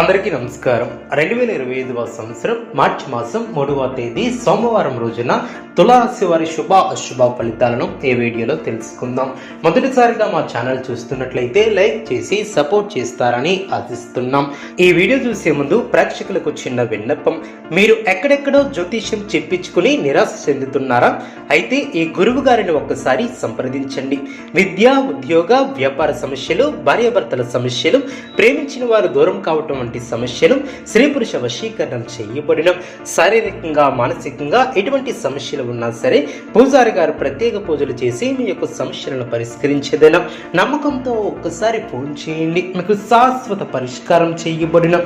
అందరికీ నమస్కారం. రెండు వేల ఇరవై ఐదవ సంవత్సరం మార్చి మాసం మూడవ తేదీ సోమవారం రోజున తులారాశి వారి శుభ అశుభ ఫలితాలను ఈ వీడియోలో తెలుసుకుందాం. మొదటిసారిగా మా ఛానల్ చూస్తున్నట్లయితే లైక్ చేసి సపోర్ట్ చేస్తారని ఆశిస్తున్నాం. ఈ వీడియో చూసే ముందు ప్రేక్షకులకు చిన్న విన్నపం. మీరు ఎక్కడెక్కడో జ్యోతిష్యం చెప్పించుకుని నిరాశ చెందుతున్నారా? అయితే ఈ గురువు గారిని ఒక్కసారి సంప్రదించండి. విద్య ఉద్యోగ వ్యాపార సమస్యలు భార్యాభర్తల సమస్యలు ప్రేమించిన వారు దూరం కావటం వంటి సమస్యలు స్త్రీ పురుష వశీకరణం చేయబడిన శారీరకంగా మానసికంగా ఎటువంటి సమస్యలు ఉన్నా సరే పూజారి గారు ప్రత్యేక పూజలు చేసి మీ యొక్క సమస్యలను పరిష్కరించేదేలా నమ్మకంతో ఒక్కసారి ఫోన్ చేయండి. మీకు శాశ్వత పరిష్కారం చేయబడిన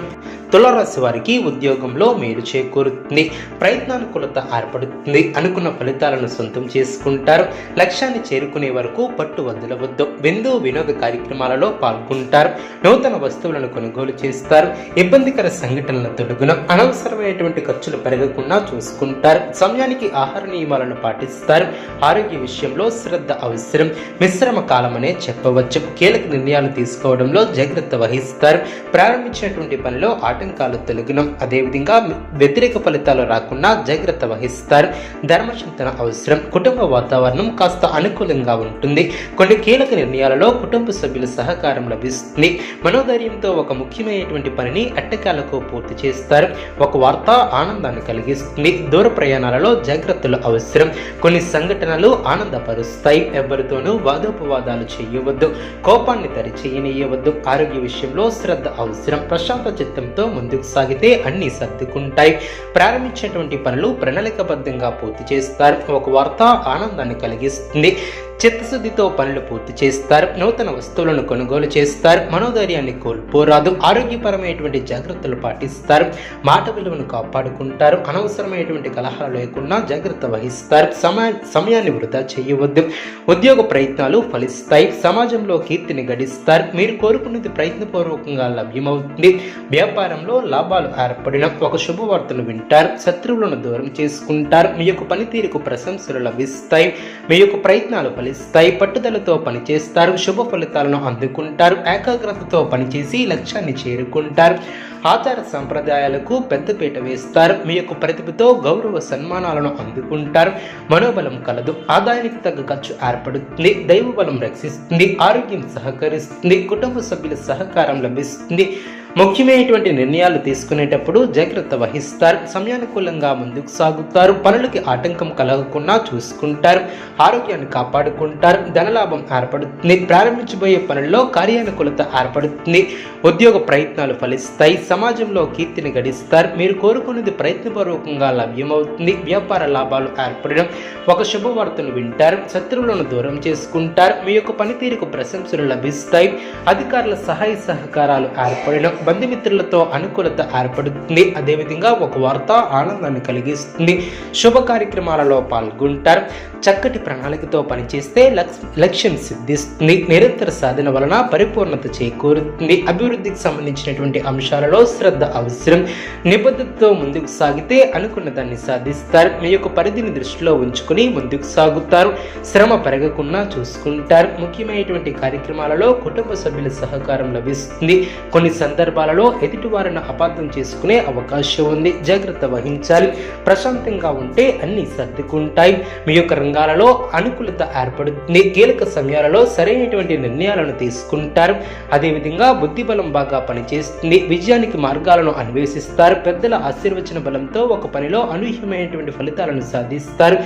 తులరాశి వారికి ఉద్యోగంలో మేలు చేకూరుతుంది. ప్రయత్నానుకూలత ఏర్పడుతుంది. అనుకున్న ఫలితాలను సొంతం చేసుకుంటారు. లక్ష్యాన్ని చేరుకునే వరకు పట్టు వదలవద్దు. విందు వినోద కార్యక్రమాలలో పాల్గొంటారు. నూతన వస్తువులను కొనుగోలు చేస్తారు. ఇబ్బందికర సంఘటనల తొలగున అనవసరమైనటువంటి ఖర్చులు పెరగకుండా చూసుకుంటారు. సమయానికి ఆహార నియమాలను పాటిస్తారు. ఆరోగ్య విషయంలో శ్రద్ధ అవసరం. మిశ్రమ కాలమనే చెప్పవచ్చు. కీలక నిర్ణయాలు తీసుకోవడంలో జాగ్రత్త వహిస్తారు. ప్రారంభించినటువంటి పనిలో ఆటంకాలు తొలగిన. అదేవిధంగా వ్యతిరేక ఫలితాలు రాకుండా జాగ్రత్త వహిస్తారు. ధర్మచింతన అవసరం. కుటుంబ వాతావరణం కాస్త అనుకూలంగా ఉంటుంది. కొన్ని కీలక నిర్ణయాలలో కుటుంబ సభ్యుల సహకారం లభిస్తుంది. మనోధైర్యంతో ఒక ముఖ్యమైనటువంటి పనిని అట్టకాలకు పూర్తి చేస్తారు. ఒక వార్త ఆనందాన్ని కలిగిస్తుంది. దూర ప్రయాణాలలో జాగ్రత్తలు అవసరం. కొన్ని సంఘటనలు ఆనందపరుస్తాయి. ఎవరితోనూ వాదోపవాదాలు చేయవద్దు. కోపాన్ని తరిచేయనియవద్దు ఆరోగ్య విషయంలో శ్రద్ధ అవసరం. ప్రశాంత చిత్తంతో ముందుకు సాగితే అన్ని సర్దుకుంటాయి. ప్రారంభించినటువంటి పనులు ప్రణాళికబద్ధంగా పూర్తి చేస్తారు. ఒక వార్త ఆనందాన్ని కలిగిస్తుంది. చిత్తశుద్ధితో పనులు పూర్తి చేస్తారు నూతన వస్తువులను కొనుగోలు చేస్తారు మనోధైర్యాన్ని కోల్పోరాదు ఆరోగ్యపరమైనటువంటి జాగ్రత్తలు పాటిస్తారు మాట విలువను కాపాడుకుంటారు అనవసరమైనటువంటి కలహాలు లేకుండా జాగ్రత్త వహిస్తారు సమయ సమయాన్ని వృధా చేయవద్దు ఉద్యోగ ప్రయత్నాలు ఫలిస్తాయి సమాజంలో కీర్తిని గడిస్తారు మీరు కోరుకున్నది ప్రయత్నపూర్వకంగా లభ్యమవుతుంది వ్యాపారంలో లాభాలు ఏర్పడిన ఒక శుభవార్తను వింటారు శత్రువులను దూరం చేసుకుంటారు మీ యొక్క పనితీరుకు ప్రశంసలు లభిస్తాయి మీ యొక్క ప్రయత్నాలు స్థాయి పట్టుదలతో పనిచేస్తారు శుభ ఫలితాలను అందుకుంటారు ఏకాగ్రతతో పనిచేసి లక్ష్యాన్ని చేరుకుంటారు. ఆచార సంప్రదాయాలకు పెద్దపీట వేస్తారు మీ యొక్క ప్రతిభతో గౌరవ సన్మానాలను అందుకుంటారు. మనోబలం కలదు ఆదాయానికి తగ్గ ఖర్చు ఏర్పడుతుంది దైవ బలం రక్షిస్తుంది ఆరోగ్యం సహకరిస్తుంది కుటుంబ సభ్యుల సహకారం లభిస్తుంది. ముఖ్యమైనటువంటి నిర్ణయాలు తీసుకునేటప్పుడు జాగ్రత్త వహిస్తారు. సమయానుకూలంగా ముందుకు సాగుతారు. పనులకి ఆటంకం కలగకుండా చూసుకుంటారు. ఆరోగ్యాన్ని కాపాడుకుంటారు. ధనలాభం ఏర్పడుతుంది. ప్రారంభించబోయే పనుల్లో కార్యానుకూలత ఏర్పడుతుంది. ఉద్యోగ ప్రయత్నాలు ఫలిస్తాయి. సమాజంలో కీర్తిని గడిస్తారు. మీరు కోరుకున్నది ప్రయత్నపూర్వకంగా లభ్యమవుతుంది. వ్యాపార లాభాలు ఏర్పడడం ఒక శుభవార్తను వింటారు. శత్రువులను దూరం చేసుకుంటారు. మీ యొక్క పనితీరుకు ప్రశంసలు లభిస్తాయి. అధికారుల సహాయ సహకారాలు ఏర్పడడం బంధుమిత్రులతో అనుకూలత ఏర్పడుతుంది. అదేవిధంగా ఒక వార్త ఆనందాన్ని కలిగిస్తుంది. శుభ కార్యక్రమాలలో పాల్గొంటారు. చక్కటి ప్రణాళికతో పనిచేస్తే లక్ష్యం సిద్ధిస్తుంది. నిరంతర సాధన వలన పరిపూర్ణత చేకూరుతుంది. అభివృద్ధికి సంబంధించినటువంటి అంశాలలో శ్రద్ధ అవసరం. నిబద్ధతతో ముందుకు సాగితే అనుకున్న దాన్ని సాధిస్తారు. మీ యొక్క పరిధిని దృష్టిలో ఉంచుకుని ముందుకు సాగుతారు. శ్రమ పెరగకుండా చూసుకుంటారు. ముఖ్యమైనటువంటి కార్యక్రమాలలో కుటుంబ సభ్యుల సహకారం లభిస్తుంది. కొన్ని సందర్భాలలో ఎదుటివారిని అపార్థం చేసుకునే అవకాశం ఉంది. జాగ్రత్త వహించాలి. ప్రశాంతంగా ఉంటే అన్ని సర్దుకుంటాయి. మీ యొక్క రంగాలలో అనుకూలత ఏర్పడుతుంది. కీలక సమయాలలో సరైనటువంటి నిర్ణయాలను తీసుకుంటారు. అదేవిధంగా బుద్ధి బలం బాగా పనిచేస్తుంది. విజయానికి మార్గాలను అన్వేషిస్తారు. పెద్దల ఆశీర్వచన బలంతో ఒక పనిలో అనూహ్యమైనటువంటి ఫలితాలను సాధిస్తారు.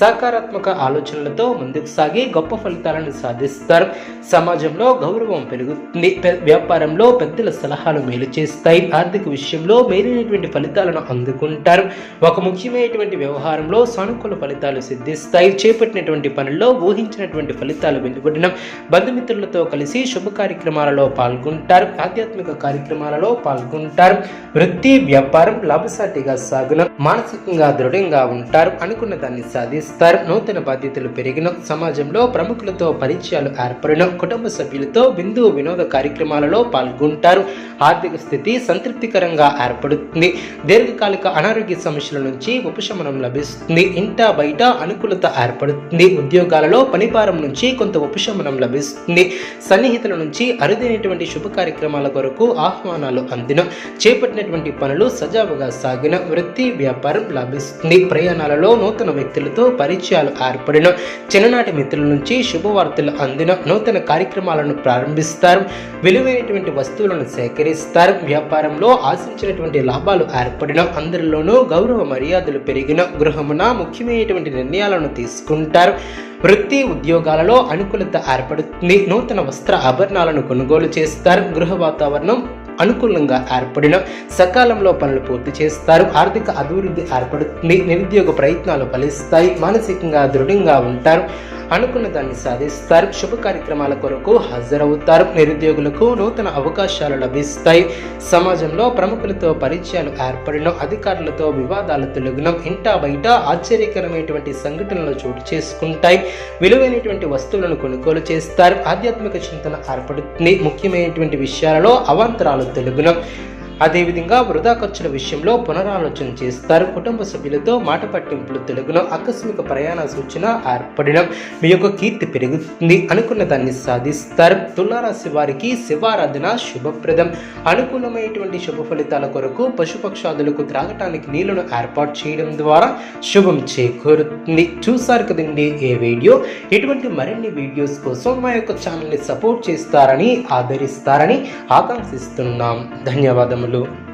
సకారాత్మక ఆలోచనలతో ముందుకు సాగి గొప్ప ఫలితాలను సాధిస్తారు. సమాజంలో గౌరవం పెరుగుతుంది. వ్యాపారంలో పెద్దల సలహా గ్రహాలు మేలు చేస్తాయి. ఆర్థిక విషయంలో మేలైనటువంటి ఫలితాలను అందుకుంటారు. ఒక ముఖ్యమైనటువంటి వ్యవహారంలో సానుకూల ఫలితాలు సిద్ధిస్తాయి. చేపట్టినటువంటి పనుల్లో ఊహించినటువంటి ఫలితాలు వెలువడడం బంధుమిత్రులతో కలిసి శుభ కార్యక్రమాలలో పాల్గొంటారు. ఆధ్యాత్మిక కార్యక్రమాలలో పాల్గొంటారు. వృత్తి వ్యాపారం లాభసాటిగా సాగున మానసికంగా దృఢంగా ఉంటారు. అనుకున్న దాన్ని సాధిస్తారు. నూతన బాధ్యతలు పెరిగిన సమాజంలో ప్రముఖులతో పరిచయాలు ఏర్పడిన కుటుంబ సభ్యులతో బిందు వినోద కార్యక్రమాలలో పాల్గొంటారు. ఆర్థిక స్థితి సంతృప్తికరంగా ఏర్పడుతుంది. దీర్ఘకాలిక అనారోగ్య సమస్యల నుంచి ఉపశమనం లభిస్తుంది. ఇంట బయట అనుకూలత ఏర్పడుతుంది. ఉద్యోగాలలో పనిభారం నుంచి కొంత ఉపశమనం లభిస్తుంది. సన్నిహితుల నుంచి అరుదైనటువంటి శుభ కార్యక్రమాల కొరకు ఆహ్వానాలు అందిన. చేపట్టినటువంటి పనులు సజావుగా సాగిన వృత్తి వ్యాపారం లభిస్తుంది. ప్రయాణాలలో నూతన వ్యక్తులతో పరిచయాలు ఏర్పడిన. చిన్ననాటి మిత్రుల నుంచి శుభవార్తలు అందిన. నూతన కార్యక్రమాలను ప్రారంభిస్తారు. విలువైనటువంటి వస్తువులను సేకరిస్తారు వ్యాపారంలో ఆశించినటువంటి లాభాలు ఏర్పడిన అందరిలోనూ గౌరవ మర్యాదలు పెరిగిన గృహమున ముఖ్యమైనటువంటి నిర్ణయాలను తీసుకుంటారు. వృత్తి ఉద్యోగాలలో అనుకూలత ఏర్పడుతుంది. నూతన వస్త్ర ఆభరణాలను కొనుగోలు చేస్తారు. గృహ వాతావరణం అనుకూలంగా ఏర్పడిన సకాలంలో పనులు పూర్తి చేస్తారు. ఆర్థిక అభివృద్ధి ఏర్పడుతుంది. నిరుద్యోగ ప్రయత్నాలు ఫలిస్తాయి. మానసికంగా దృఢంగా ఉంటారు. అనుకున్న దాన్ని సాధిస్తారు. శుభ కార్యక్రమాల కొరకు హాజరవుతారు. నిరుద్యోగులకు నూతన అవకాశాలు లభిస్తాయి. సమాజంలో ప్రముఖులతో పరిచయాలు ఏర్పడిన అధికారులతో వివాదాలు తొలగిన ఇంటా బయట ఆశ్చర్యకరమైనటువంటి సంఘటనలు చోటు చేసుకుంటాయి. విలువైనటువంటి వస్తువులను కొనుగోలు చేస్తారు. ఆధ్యాత్మిక చింతన ఏర్పడుతుంది. ముఖ్యమైనటువంటి విషయాలలో అవాంతరాలు తొలగిన అదేవిధంగా వృధా ఖర్చుల విషయంలో పునరాలోచన చేస్తారు. కుటుంబ సభ్యులతో మాట పట్టింపులు తెలుగును ఆకస్మిక ప్రయాణ సూచన ఏర్పడిన మీ యొక్క కీర్తి పెరుగుతుంది అనుకున్న దాన్ని సాధిస్తారు. తులారాశి వారికి శివారాధన శుభప్రదం. అనుకూలమైనటువంటి శుభ ఫలితాల కొరకు పశుపక్షాదులకు త్రాగటానికి నీళ్ళను ఏర్పాటు చేయడం ద్వారా శుభం చేకూరుతుంది. చూసారు కదండి ఏ వీడియో? ఇటువంటి మరిన్ని వీడియోస్ కోసం మా యొక్క ఛానల్ని సపోర్ట్ చేస్తారని ఆదరిస్తారని ఆకాంక్షిస్తున్నాం. ధన్యవాదములు. हेलो